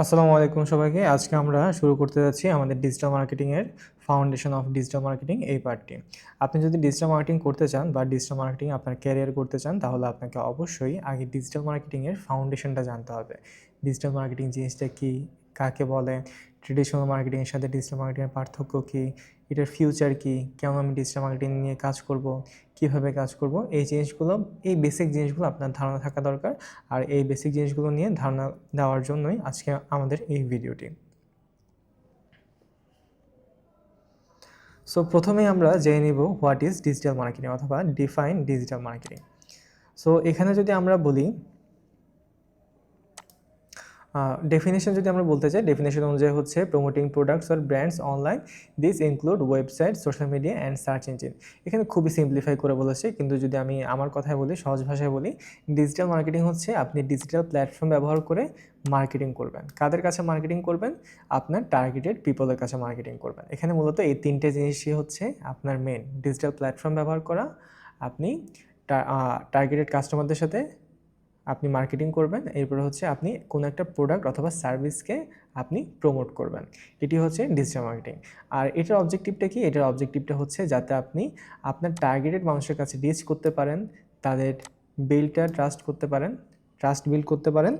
আসসালামু আলাইকুম সবাইকে। আজকে আমরা শুরু করতে যাচ্ছি আমাদের ডিজিটাল মার্কেটিংয়ের ফাউন্ডেশন অফ ডিজিটাল মার্কেটিং এই পার্টটি আপনি যদি ডিজিটাল মার্কেটিং করতে চান বা ডিজিটাল মার্কেটিং আপনার ক্যারিয়ার করতে চান, তাহলে আপনাকে অবশ্যই আগে ডিজিটাল মার্কেটিংয়ের ফাউন্ডেশনটা জানতে হবে। ডিজিটাল মার্কেটিং জিনিসটা কী, কাকে বলে? ট্রেডিশনাল মার্কেটিংয়ের সাথে ডিজিটাল মার্কেটিংয়ের পার্থক্য কী? এটার ফিউচার কী? কেমন আমি ডিজিটাল মার্কেটিং নিয়ে কাজ করব? কীভাবে কাজ করব? এই জিনিসগুলো, এই বেসিক জিনিসগুলো আপনার ধারণা থাকা দরকার। আর এই বেসিক জিনিসগুলো নিয়ে ধারণা দেওয়ার জন্যই আজকে আমাদের এই ভিডিওটি সো প্রথমেই আমরা জেনে নিব হোয়াট ইজ ডিজিটাল মার্কেটিং অথবা ডিফাইন ডিজিটাল মার্কেটিং সো এখানে যদি আমরা বলি ডেফিনেশন যদি আমরা বলতে চাই ডেফিনেশন অনুযায়ী হচ্ছে promoting products or brands online this include website social media and search engine এখানে খুবই সিম্পলিফাই করে বলেছে, কিন্তু যদি আমি আমার কথায় বলি, সহজ ভাষায় বলি ডিজিটাল মার্কেটিং হচ্ছে আপনি ডিজিটাল প্ল্যাটফর্ম ব্যবহার করে মার্কেটিং করবেন। কাদের কাছে মার্কেটিং করবেন? আপনার টার্গেটেড পিপলের কাছে মার্কেটিং করবেন। এখানে মূলত এই তিনটে জিনিসই হচ্ছে আপনার মেন ডিজিটাল প্ল্যাটফর্ম ব্যবহার করা, আপনি টার্গেটেড কাস্টমারদের সাথে আপনি মার্কেটিং করবেন, এরপরে হচ্ছে আপনি কোনো একটা প্রোডাক্ট অথবা সার্ভিসকে আপনি প্রমোট করবেন। এটি হচ্ছে ডিজিটাল মার্কেটিং আর এটার অবজেক্টিভটা কি? এটার অবজেক্টিভটা হচ্ছে যাতে আপনি আপনার টার্গেটেড মানুষের কাছে রিচ করতে পারেন, তাদের বিলটা ট্রাস্ট করতে পারেন ট্রাস্ট বিল্ড করতে পারেন,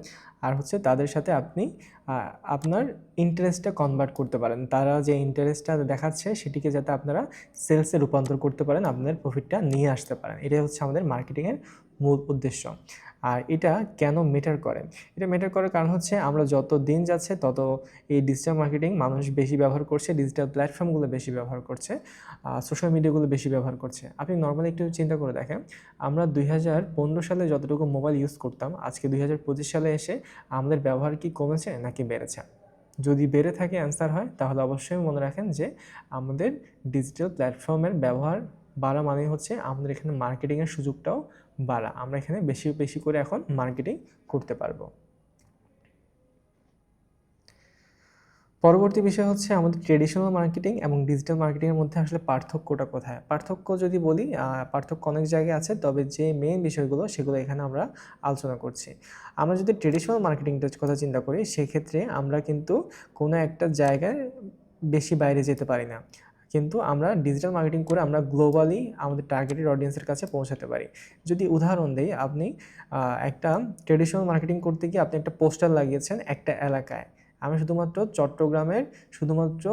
আর হচ্ছে তাদের সাথে আপনি আপনার ইন্টারেস্টটা কনভার্ট করতে পারেন। তারা যে ইন্টারেস্টটা দেখাচ্ছে, সেটিকে যাতে আপনারা সেলসে রূপান্তর করতে পারেন, আপনাদের প্রফিটটা নিয়ে আসতে পারেন। এটাই হচ্ছে আমাদের মার্কেটিংয়ের মূল উদ্দেশ্য। আর এটা কেন মেটার করে? এটা মেটার করার কারণ হচ্ছে আমরা যত দিন যাচ্ছে তত এই ডিজিটাল মার্কেটিং মানুষ বেশি ব্যবহার করছে ডিজিটাল প্ল্যাটফর্মগুলো বেশি ব্যবহার করছে সোশ্যাল মিডিয়াগুলো বেশি ব্যবহার করছে। আপনি নর্মালি একটু চিন্তা করে দেখেন, আমরা দুই হাজার পনেরো সালে যতটুকু মোবাইল ইউজ করতাম, আজকে দুই হাজার পঁচিশ সালে এসে আমাদের ব্যবহার কি কমেছে নাকি বেড়েছে? যদি বেড়ে থাকে অ্যান্সার হয়, তাহলে অবশ্যই মনে রাখেন যে আমাদের ডিজিটাল প্ল্যাটফর্মের ব্যবহার বাড়া মানে হচ্ছে আমাদের এখানে মার্কেটিংয়ের সুযোগটাও বাড়া। আমরা এখানে বেশি বেশি করে এখন মার্কেটিং করতে পারব। পরবর্তী বিষয় হচ্ছে আমাদের ট্রেডিশনাল মার্কেটিং এবং ডিজিটাল মার্কেটিংয়ের মধ্যে আসলে পার্থক্যটা কোথায়? পার্থক্য যদি বলি পার্থক্য অনেক জায়গায় আছে, তবে যে মেইন বিষয়গুলো, সেগুলো এখানে আমরা আলোচনা করছি। আমরা যদি ট্রেডিশনাল মার্কেটিংটার কথা চিন্তা করি, সেক্ষেত্রে আমরা কিন্তু কোনো একটা জায়গায় বেশি বাইরে যেতে পারি না। কিন্তু আমরা ডিজিটাল মার্কেটিং করে আমরা গ্লোবালি আমাদের টার্গেটেড অডিয়েন্সের কাছে পৌঁছাতে পারি। যদি উদাহরণ দিই, আপনি একটা ট্রেডিশনাল মার্কেটিং করতে গিয়ে আপনি একটা পোস্টার লাগিয়েছেন একটা এলাকায়। আমি শুধুমাত্র চট্টগ্রামের শুধুমাত্র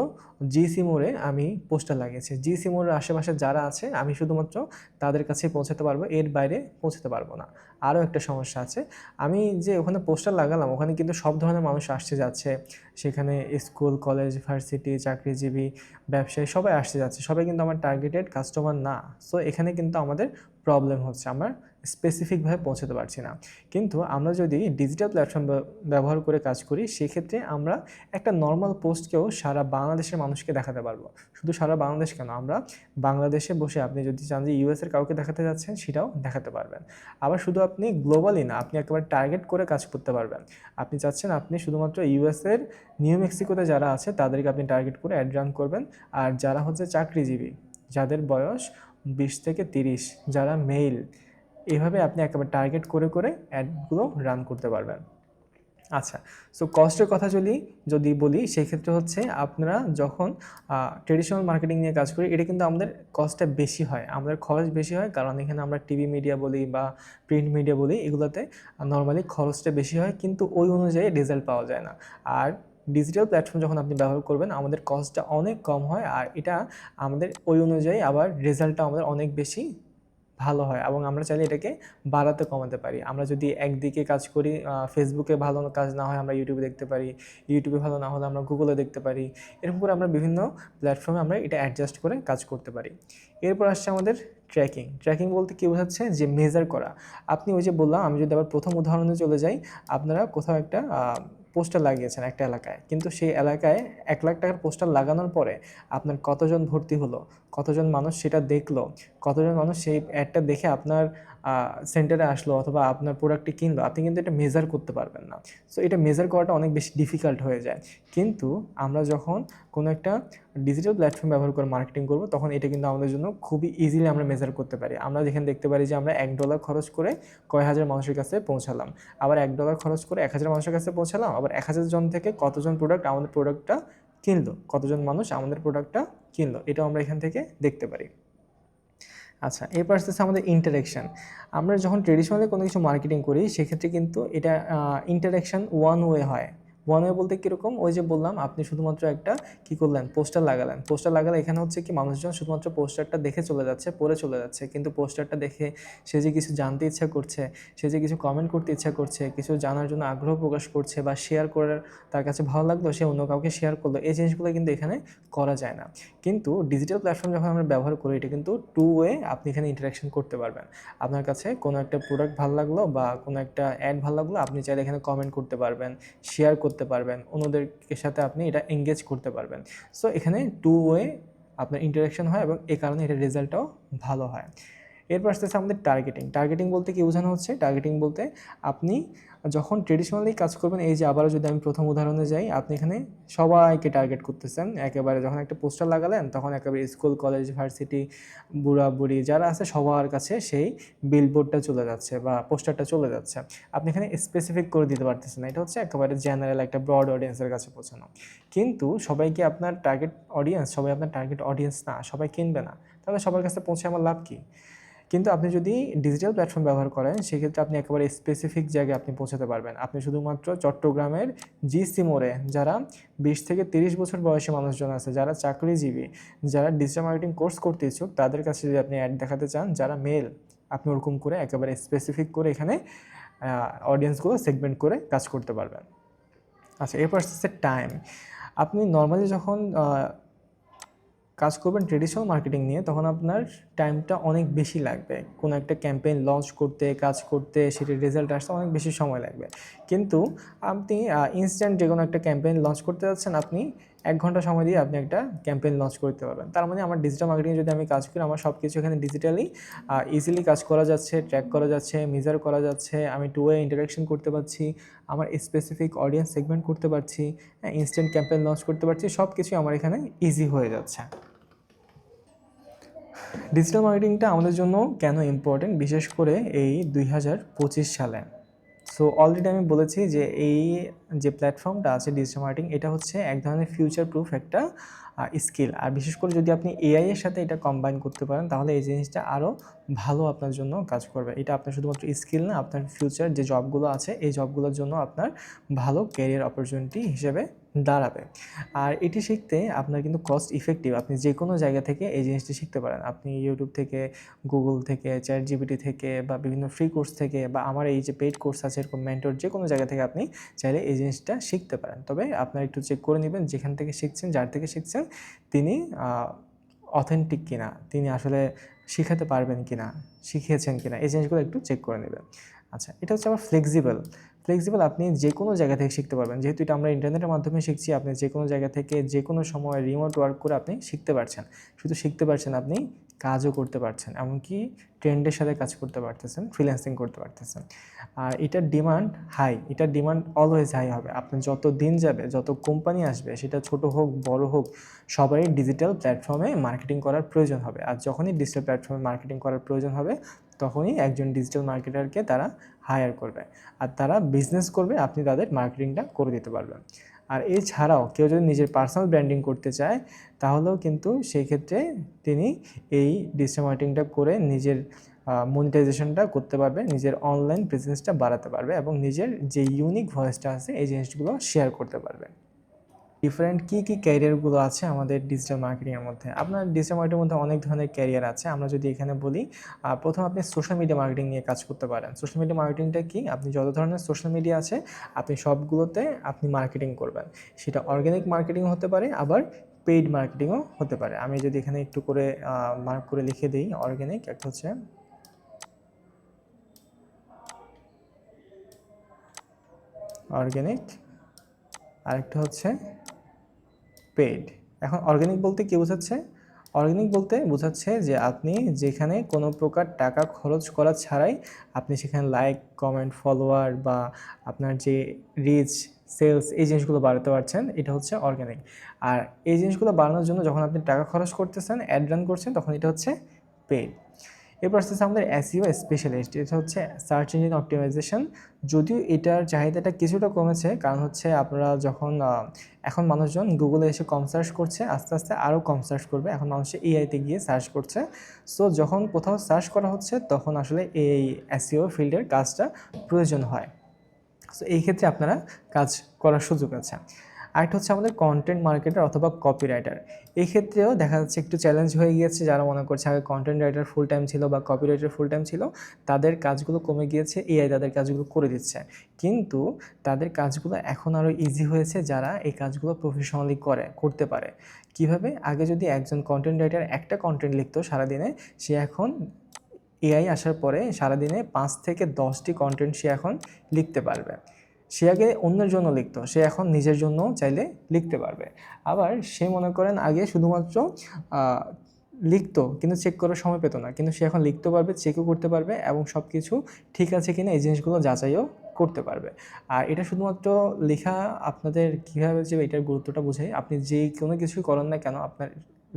জিসি মোড়ে আমি পোস্টার লাগিয়েছি। জিসি মোড়ের আশেপাশে যারা আছে, আমি শুধুমাত্র তাদের কাছে পৌঁছাতে পারব, এর বাইরে পৌঁছাতে পারব না। আরও একটা সমস্যা আছে। আমি যে ওখানে পোস্টার লাগালাম, ওখানে কিন্তু সব ধরনের মানুষ আসছে যাচ্ছে। সেখানে স্কুল, কলেজ, ভার্সিটি, চাকরিজীবী, ব্যবসায়ী সবাই আসতে যাচ্ছে। সবাই কিন্তু আমার টার্গেটেড কাস্টমার না। সো এখানে কিন্তু আমাদের প্রবলেম হচ্ছে। আমরা স্পেসিফিকভাবে পৌঁছাতে পারছি না। কিন্তু আমরা যদি ডিজিটাল প্ল্যাটফর্ম ব্যবহার করে কাজ করি, সেক্ষেত্রে আমরা একটা নর্মাল পোস্টকেও সারা বাংলাদেশের মানুষকে দেখাতে পারব। শুধু সারা বাংলাদেশ কেন? আমরা বাংলাদেশে বসে আপনি যদি চান যে ইউএসের কাউকে দেখাতে যাচ্ছেন, সেটাও দেখাতে পারবেন। আবার শুধু আপনি গ্লোবালি না, আপনি একেবারে টার্গেট করে কাজ করতে পারবেন। আপনি চাচ্ছেন আপনি শুধুমাত্র ইউএসের নিউ মেক্সিকোতে যারা আছে, তাদেরকে আপনি টার্গেট করে অ্যাড রান করবেন। আর যারা হচ্ছে চাকরিজীবী, যাদের বয়স বিশ থেকে তিরিশ, যারা মেইল এভাবে আপনি একেবারে টার্গেট করে করে অ্যাডগুলো রান করতে পারবেন। আচ্ছা সো কস্টের কথা যদি যদি বলি, সেক্ষেত্রে হচ্ছে আপনারা যখন ট্রেডিশনাল মার্কেটিং নিয়ে কাজ করি, এটা কিন্তু আমাদের কস্টটা বেশি হয়, আমাদের খরচ বেশি হয়, কারণ এখানে আমরা টিভি মিডিয়া বলি বা প্রিন্ট মিডিয়া বলি, এগুলোতে নর্মালি খরচটা বেশি হয়, কিন্তু ওই অনুযায়ী রেজাল্ট পাওয়া যায় না। আর ডিজিটাল প্ল্যাটফর্ম যখন আপনি ব্যবহার করবেন, আমাদের কস্টটা অনেক কম হয়, আর এটা আমাদের ওই অনুযায়ী আবার রেজাল্টটা আমাদের অনেক বেশি ভালো হয় এবং আমরা চাইলে এটাকে বাড়াতে কমাতে পারি। আমরা যদি একদিকে কাজ করি ফেসবুকে ভালো কাজ না হয় আমরা ইউটিউবে দেখতে পারি ইউটিউবে ভালো না হলে আমরা গুগলে দেখতে পারি, এরকম করে আমরা বিভিন্ন প্ল্যাটফর্মে আমরা এটা অ্যাডজাস্ট করে কাজ করতে পারি। এরপর আসছে আমাদের ট্র্যাকিং ট্র্যাকিং বলতে কী বোঝাচ্ছে? যে মেজার করা। আপনি ওই যে বললাম, আমি যদি আবার প্রথম উদাহরণে চলে যাই, আপনারা কোথাও একটা পোস্টার লাগিয়েছেন একটা এলাকায়। কিন্তু সেই এলাকায় এক লাখ টাকার পোস্টার লাগানোর পরে আপনার কতজন ভর্তি হলো, কতজন মানুষ সেটা দেখল, কতজন মানুষ সেই অ্যাডটা দেখে আপনার সেন্টারে আসলো অথবা আপনার প্রোডাক্টটি কিনলো, আপনি কিন্তু এটা মেজার করতে পারবেন না। সো এটা মেজার করাটা অনেক বেশি ডিফিকাল্ট হয়ে যায়। কিন্তু আমরা যখন কোনো একটা ডিজিটাল প্ল্যাটফর্ম ব্যবহার করে মার্কেটিং করব, তখন এটা কিন্তু আমাদের জন্য খুবই ইজিলি আমরা মেজার করতে পারি। আমরা যেখানে দেখতে পারি যে আমরা এক ডলার খরচ করে কয় হাজার মানুষের কাছে পৌঁছালাম, আবার এক ডলার খরচ করে এক হাজার মানুষের কাছে পৌঁছালাম, আবার এক হাজার জন থেকে কতজন প্রোডাক্ট আমাদের প্রোডাক্টটা কিনলো, কতজন মানুষ আমাদের প্রোডাক্টটা কিনলো, এটাও আমরা এখান থেকে দেখতে পারি। আচ্ছা এরপর আসতেছে আমাদের ইন্টারেকশান আমরা যখন ট্রেডিশনালি কোনো কিছু মার্কেটিং করি, সেক্ষেত্রে কিন্তু এটা ইন্টারেকশান ওয়ান ওয়ে হয়। ওয়ান ওয়ে বলতে কীরকম? ওই যে বললাম, আপনি শুধুমাত্র একটা কি করলেন? পোস্টার লাগালেন। পোস্টার লাগালে এখানে হচ্ছে কি মানুষজন শুধুমাত্র পোস্টারটা দেখে চলে যাচ্ছে, পড়ে চলে যাচ্ছে। কিন্তু পোস্টারটা দেখে সে যে কিছু জানতে ইচ্ছা করছে, সে যে কিছু কমেন্ট করতে ইচ্ছা করছে, কিছু জানার জন্য আগ্রহ প্রকাশ করছে বা শেয়ার করার তার কাছে ভালো লাগল, সে অন্য কাউকে শেয়ার করল, এই জিনিসগুলো কিন্তু এখানে করা যায় না। কিন্তু ডিজিটাল প্ল্যাটফর্ম যখন আমরা ব্যবহার করি, এটা কিন্তু টু ওয়ে আপনি এখানে ইন্টারাকশন করতে পারবেন। আপনার কাছে কোনো একটা প্রোডাক্ট ভালো লাগল বা কোনো একটা অ্যাড ভালো লাগল, আপনি চাইলে এখানে কমেন্ট করতে পারবেন শেয়ার করতে পারবেন, অন্যদেরকে সাথে আপনি এটা এঙ্গেজ করতে পারবেন। সো এখানে টু ওয়ে আপনার ইন্টারাকশন হয় এবং এ কারণে এটার রেজাল্টটাও ভালো হয়। এরপর আসতেছে আমাদের টার্গেটিং টার্গেটিং বলতে কি বোঝানো হচ্ছে? টার্গেটিং বলতে আপনি যখন ট্রেডিশনালি কাজ করবেন, এই যে আবারও যদি আমি প্রথম উদাহরণে যাই, আপনি এখানে সবাইকে টার্গেট করতেছেন। একেবারে যখন একটা পোস্টার লাগালেন, তখন একেবারে স্কুল কলেজ ভার্সিটি বুড়া বুড়ি যারা আছে, সবার কাছে সেই বিলবোর্ডটা চলে যাচ্ছে বা পোস্টারটা চলে যাচ্ছে। আপনি এখানে স্পেসিফিক করে দিতে পারতেছেন এটা হচ্ছে একেবারে জেনারেল একটা ব্রড অডিয়েন্সের কাছে পৌঁছানো। কিন্তু সবাইকে আপনার টার্গেট অডিয়েন্স সবাই আপনার টার্গেট অডিয়েন্স না, সবাই কিনবে না। তাহলে সবার কাছে পৌঁছে আমার লাভ কী? কিন্তু আপনি যদি ডিজিটাল প্ল্যাটফর্ম ব্যবহার করেন, সেক্ষেত্রে আপনি একেবারে স্পেসিফিক জায়গায় আপনি পৌঁছাতে পারবেন। আপনি শুধুমাত্র চট্টগ্রামের জিসি মোড়ে যারা বিশ থেকে তিরিশ বছর বয়সী মানুষজন আছে, যারা চাকরিজীবী, যারা ডিজিটাল মার্কেটিং কোর্স করতে ইচ্ছুক, তাদের কাছে যদি আপনি অ্যাড দেখাতে চান, যারা মেল আপনি ওরকম করে একেবারে স্পেসিফিক করে এখানে অডিয়েন্সগুলো সেগমেন্ট করে কাজ করতে পারবেন। আচ্ছা এরপর আসতেছে টাইম আপনি নর্মালি যখন কাজ করবেন ট্রেডিশনাল মার্কেটিং নিয়ে, তখন আপনার টাইমটা অনেক বেশি লাগবে। কোনো একটা ক্যাম্পেইন লঞ্চ করতে, কাজ করতে সেটির রেজাল্ট আসতে অনেক বেশি সময় লাগবে। কিন্তু আপনি ইনস্ট্যান্ট যে কোনো একটা ক্যাম্পেইন লঞ্চ করতে যাচ্ছেন, আপনি এক ঘণ্টা সময় দিয়ে আপনি একটা ক্যাম্পেইন লঞ্চ করতে পারবেন। তার মানে আমার ডিজিটাল মার্কেটিং যদি আমি কাজ করি, আমার সব কিছু এখানে ডিজিটালি ইজিলি কাজ করা যাচ্ছে ট্র্যাক করা যাচ্ছে মেজার করা যাচ্ছে, আমি টু ওয়ে ইন্টারাকশন করতে পারছি, আমার স্পেসিফিক অডিয়েন্স সেগমেন্ট করতে পারছি ইনস্ট্যান্ট ক্যাম্পেইন লঞ্চ করতে পারছি সব কিছুই আমার এখানে ইজি হয়ে যাচ্ছে। ডিজিটাল মার্কেটিংটা আমাদের জন্য কেন ইম্পর্টেন্ট বিশেষ করে এই দুই হাজার পঁচিশ সালে। সো অলরেডি আমি বলেছি যে এই যে প্ল্যাটফর্মটা আছে ডিজিটাল মার্কেটিং এটা হচ্ছে এক ধরনের ফিউচার প্রুফ একটা স্কিল আর বিশেষ করে যদি আপনি এআই এর সাথে এটা কম্বাইন করতে পারেন, তাহলে এই জিনিসটা আরও ভালো আপনার জন্য কাজ করবে। এটা আপনার শুধুমাত্র স্কিল না, আপনার ফিউচার যে জবগুলো আছে, এই জবগুলোর জন্য আপনার ভালো ক্যারিয়ার অপরচুনিটি হিসেবে দাঁড়াবে। আর এটি শিখতে আপনার কিন্তু কস্ট ইফেক্টিভ আপনি যে কোনো জায়গা থেকে এই জিনিসটি শিখতে পারেন। আপনি ইউটিউব থেকে গুগল থেকে চ্যাট জিবিটি থেকে বা বিভিন্ন ফ্রি কোর্স থেকে বা আমার এই যে পেইড কোর্স আছে, এরকম মেন্টর যে কোনো জায়গা থেকে আপনি চাইলে এই জিনিসটা শিখতে পারেন। তবে আপনার একটু চেক করে নেবেন, যেখান থেকে শিখছেন, যার থেকে শিখছেন, তিনি অথেন্টিক কিনা। তিনি আসলে শিখাতে পারবেন কি না শিখিয়েছেন কি না এই জিনিসগুলো একটু চেক করে নেবেন। আচ্ছা এটা হচ্ছে আবার ফ্লেক্সিবল ফ্লেক্সিবল আপনি যে কোনো জায়গা থেকে শিখতে পারবেন। যেহেতু এটা আমরা ইন্টারনেটের মাধ্যমে শিখছি, আপনি যে কোনো জায়গা থেকে যে কোনো সময় রিমোট ওয়ার্ক করে আপনি শিখতে পারছেন। শুধু শিখতে পারছেন আপনি কাজও করতে পারছেন, এমনকি ট্রেন্ডের সাথে কাজ করতে পারতেছেন ফ্রিল্যান্সিং করতে পারতেছেন। আর এটার ডিমান্ড হাই এটার ডিমান্ড অলওয়েজ হাই হবে। আপনি যত দিন যাবে, যত কোম্পানি আসবে, সেটা ছোট হোক, বড় হোক, সবাই ডিজিটাল প্ল্যাটফর্মে মার্কেটিং করার প্রয়োজন হবে। আর যখনই ডিজিটাল প্ল্যাটফর্মে মার্কেটিং করার প্রয়োজন হবে, তখনই একজন ডিজিটাল মার্কেটারকে তারা হায়ার করবে। আর তারা বিজনেস করবে, আপনি তাদের মার্কেটিংটা করে দিতে পারবেন। আর এছাড়াও কেউ যদি নিজের পার্সোনাল ব্র্যান্ডিং করতে চায় তাহলেও কিন্তু সেই ক্ষেত্রে তিনি এই ডিজিটাল মার্কেটিংটা করে নিজের মনিটাইজেশনটা করতে পারবে, নিজের অনলাইন প্রেজেন্সটা বাড়াতে পারবে এবং নিজের যে ইউনিক ভয়েসটা আছে, এই জিনিসগুলো শেয়ার করতে পারবে। ডিফারেন্ট কী কী ক্যারিয়ারগুলো আছে আমাদের ডিজিটাল মার্কেটিংয়ের মধ্যে? আপনার ডিজিটাল মার্কেটিংয়ের মধ্যে অনেক ধরনের ক্যারিয়ার আছে। আমরা যদি এখানে বলি প্রথম আপনি সোশ্যাল মিডিয়া মার্কেটিং নিয়ে কাজ করতে পারেন। সোশ্যাল মিডিয়া মার্কেটিংটা কি? আপনি যত ধরনের সোশ্যাল মিডিয়া আছে, আপনি সবগুলোতে আপনি মার্কেটিং করবেন। সেটা অর্গ্যানিক মার্কেটিং হতে পারে, আবার পেইড মার্কেটিংও হতে পারে। আমি যদি এখানে একটু করে মার্ক করে লিখে দিই অর্গ্যানিক একটা হচ্ছে অর্গ্যানিক আরেকটা হচ্ছে পেড এখন অর্গ্যানিক বলতে কী বোঝাচ্ছে? অর্গানিক বলতে বোঝাচ্ছে যে আপনি যেখানে কোনো প্রকার টাকা খরচ করা ছাড়াই আপনি সেখানে লাইক কমেন্ট ফলোয়ার বা আপনার যে রিচ সেলস এই জিনিসগুলো বাড়াতে পারছেন, এটা হচ্ছে অর্গানিক আর এই জিনিসগুলো বাড়ানোর জন্য যখন আপনি টাকা খরচ করতেছেন অ্যাড রান করছেন, তখন এটা হচ্ছে পেড এরপর আসতেছে আমাদের এসইও স্পেশালিস্ট এটা হচ্ছে সার্চ ইঞ্জিন অপটিমাইজেশন যদিও এটার চাহিদাটা কিছুটা কমেছে, কারণ হচ্ছে আপনারা যখন এখন মানুষজন গুগলে এসে কম সার্চ করছে, আস্তে আস্তে আরও কম সার্চ করবে। এখন মানুষ এআইতে গিয়ে সার্চ করছে। সো যখন কোথাও সার্চ করা হচ্ছে, তখন আসলে এই এসইও ফিল্ডের কাজটা প্রয়োজন হয়। সো এই ক্ষেত্রে আপনারা কাজ করার সুযোগ আছে। আরেকটা হচ্ছে আমাদের কন্টেন্ট মার্কেটার অথবা কপিরাইটার এই ক্ষেত্রেও দেখা যাচ্ছে একটু চ্যালেঞ্জ হয়ে গিয়েছে যারা মনে করছে আগে কন্টেন্ট রাইটার ফুল টাইম ছিল বা কপিরাইটার ফুল টাইম ছিল, তাদের কাজগুলো কমে গিয়েছে এআই তাদের কাজগুলো করে দিচ্ছে। কিন্তু তাদের কাজগুলো এখন আরও ইজি হয়েছে যারা এই কাজগুলো প্রফেশনালি করে, করতে পারে। কীভাবে? আগে যদি একজন কন্টেন্ট রাইটার একটা কন্টেন্ট লিখতো সারাদিনে, সে এখন এআই আসার পরে সারাদিনে পাঁচ থেকে দশটি কন্টেন্ট সে এখন লিখতে পারবে। সে আগে অন্যের জন্য লিখতো, সে এখন নিজের জন্য চাইলে লিখতে পারবে। আবার সে মনে করেন আগে শুধুমাত্র লিখতো, কিন্তু চেক করার সময় পেতো না। কিন্তু সে এখন লিখতে পারবে চেকও করতে পারবে এবং সব কিছু ঠিক আছে কিনা এই জিনিসগুলো যাচাইও করতে পারবে। আর এটা শুধুমাত্র লেখা আপনাদের কীভাবে যে এটার গুরুত্বটা বোঝায়, আপনি যে কোনো কিছুই করেন না কেন, আপনার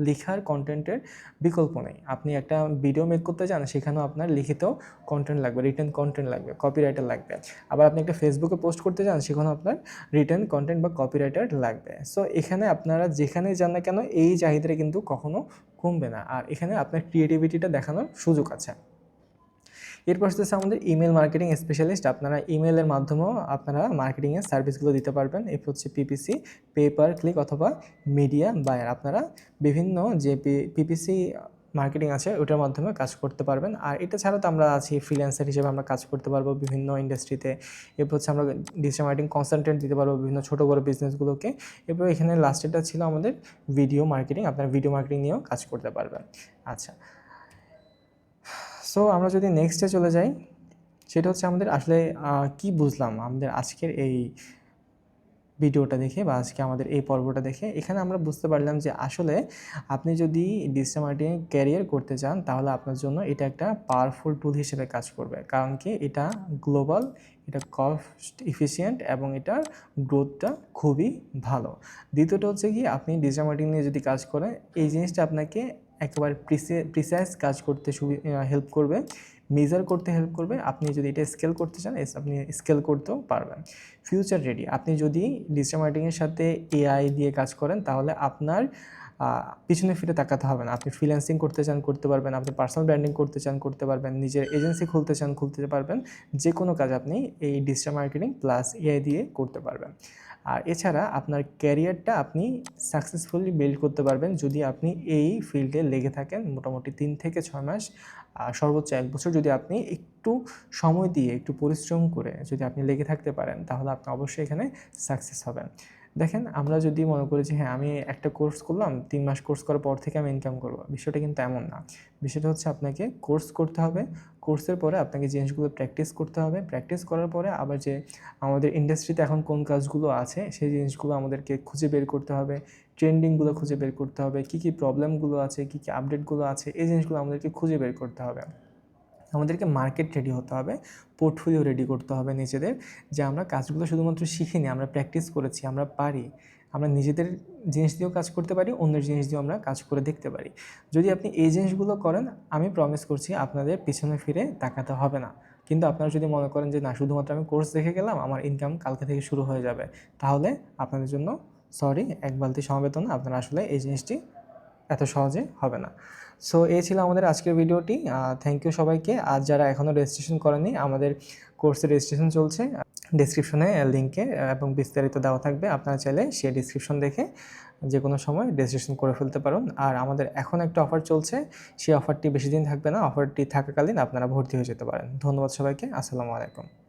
লেখার কন্টেন্টের বিকল্প নেই। আপনি একটা ভিডিও মেক করতে চান, সেখানেও আপনার লিখিত কন্টেন্ট লাগবে রিটার্ন কন্টেন্ট লাগবে কপিরাইটার লাগবে। আবার আপনি একটা ফেসবুকে পোস্ট করতে চান, সেখানেও আপনার রিটার্ন কন্টেন্ট বা কপিরাইটার লাগবে। সো এখানে আপনারা যেখানেই যান না কেন, এই চাহিদাটা কিন্তু কখনো কমবে না। আর এখানে আপনার ক্রিয়েটিভিটিটা দেখানোর সুযোগ আছে। এরপর আসতেছে আমাদের ইমেল মার্কেটিং স্পেশালিস্ট আপনারা ইমেলের মাধ্যমেও আপনারা মার্কেটিংয়ের সার্ভিসগুলো দিতে পারবেন। এরপর হচ্ছে পিপিসি পেপার ক্লিক অথবা মিডিয়া বায়ার আপনারা বিভিন্ন যে পিপিসি মার্কেটিং আছে, ওটার মাধ্যমে কাজ করতে পারবেন। আর এটা ছাড়া তো আমরা আছি ফ্রিল্যান্সার হিসেবে আমরা কাজ করতে পারব বিভিন্ন ইন্ডাস্ট্রিতে এরপর হচ্ছে আমরা ডিজিটাল মার্কেটিং কনসালটেন্ট দিতে পারব বিভিন্ন ছোটো বড়ো বিজনেসগুলোকে এরপর এখানে লাস্টেরটা ছিল আমাদের ভিডিও মার্কেটিং আপনারা ভিডিও মার্কেটিং নিয়েও কাজ করতে পারবেন। আচ্ছা সো আমরা যদি নেক্সটে চলে যাই, সেটা হচ্ছে আমাদের আসলে কি বুঝলাম? আমাদের আজকের এই ভিডিওটা দেখে বা আজকে আমাদের এই পর্বটা দেখে, এখানে আমরা বুঝতে পারলাম যে আসলে আপনি যদি ডিজিটাল মার্কেটিং ক্যারিয়ার করতে চান, তাহলে আপনার জন্য এটা একটা পাওয়ারফুল টুল হিসেবে কাজ করবে। কারণ কি? এটা গ্লোবাল এটা কস্ট ইফিসিয়েন্ট এবং এটার গ্রোথটা খুবই ভালো। দ্বিতীয়টা হচ্ছে কি, আপনি ডিজিটাল মার্কেটিং নিয়ে যদি কাজ করেন, এই জিনিসটা আপনাকে একেবারে প্রিসাইজ কাজ করতে সুবি হেল্প করবে। মেজার করতে হেল্প করবে। আপনি যদি এটা স্কেল করতে চান আপনি স্কেল করতেও পারবেন। ফিউচার রেডি আপনি যদি ডিজিটাল মার্কেটিংয়ের সাথে এআই দিয়ে কাজ করেন, তাহলে আপনার পিছনে ফিরে তাকাতে হবে না। আপনি ফ্রিল্যান্সিং করতে চান, করতে পারবেন। আপনি পার্সোনাল ব্র্যান্ডিং করতে চান, করতে পারবেন। নিজের এজেন্সি খুলতে চান, খুলতে পারবেন। যে কোনো কাজ আপনি এই ডিজিটাল মার্কেটিং প্লাস এআই দিয়ে করতে পারবেন। আর এছাড়া আপনার ক্যারিয়ারটা আপনি সাকসেসফুলি বিল্ড করতে পারবেন যদি আপনি এই ফিল্ডে লেগে থাকেন মোটামুটি তিন থেকে ছয় মাস। সর্বোচ্চ এক বছর যদি আপনি একটু সময় দিয়ে, একটু পরিশ্রম করে যদি আপনি লেগে থাকতে পারেন, তাহলে আপনি অবশ্যই এখানে সাকসেস হবেন। দেখেন, আমরা যদি মনে করি যে হ্যাঁ আমি একটা কোর্স করলাম, তিন মাস কোর্স করার পর থেকে আমি ইনকাম করব, বিষয়টা কিন্তু এমন না। বিষয়টা হচ্ছে আপনাকে কোর্স করতে হবে কোর্সের পরে আপনাকে জিনিসগুলো প্র্যাকটিস করতে হবে প্র্যাকটিস করার পরে আবার যে, আমাদের ইন্ডাস্ট্রিতে এখন কোন কাজগুলো আছে, সেই জিনিসগুলো আমাদেরকে খুঁজে বের করতে হবে ট্রেন্ডিংগুলো খুঁজে বের করতে হবে, কী কী প্রবলেমগুলো আছে, কী কী আপডেটগুলো আছে, এই জিনিসগুলো আমাদেরকে খুঁজে বের করতে হবে। আমাদেরকে মার্কেট রেডি হতে হবে পোর্টফোলিও রেডি করতে হবে নিজেদের, যে আমরা কাজগুলো শুধুমাত্র শিখিনি, আমরা প্র্যাকটিস করেছি, আমরা পারি, আমরা নিজেদের জিনিস দিয়েও কাজ করতে পারি, অন্যের জিনিস দিয়েও আমরা কাজ করে দেখতে পারি। যদি আপনি এই জিনিসগুলো করেন, আমি প্রমিস করছি আপনাদের পিছনে ফিরে তাকাতে হবে না। কিন্তু আপনারা যদি মনে করেন যে, না, শুধুমাত্র আমি কোর্স দেখে গেলাম, আমার ইনকাম কালকে থেকে শুরু হয়ে যাবে, তাহলে আপনাদের জন্য সরি এক বালতি সমবেতন আপনারা আসলে এই জিনিসটি এত সহজে হবে না। সো এই ছিল আমাদের আজকের ভিডিওটি। থ্যাংক ইউ সবাইকে। আর যারা এখনও রেজিস্ট্রেশন করেনি আমাদের কোর্সে রেজিস্ট্রেশন চলছে। ডিসক্রিপশনে লিঙ্কে এবং বিস্তারিত দেওয়া থাকবে। আপনারা চাইলে সে ডিসক্রিপশন দেখে যে কোনো সময় রেজিস্ট্রেশন করে ফেলতে পারুন। আর আমাদের এখন একটা অফার চলছে। সেই অফারটি বেশি দিন থাকবে না। অফারটি থাকাকালীন আপনারা ভর্তি হয়ে যেতে পারেন। ধন্যবাদ সবাইকে। আসসালামু আলাইকুম।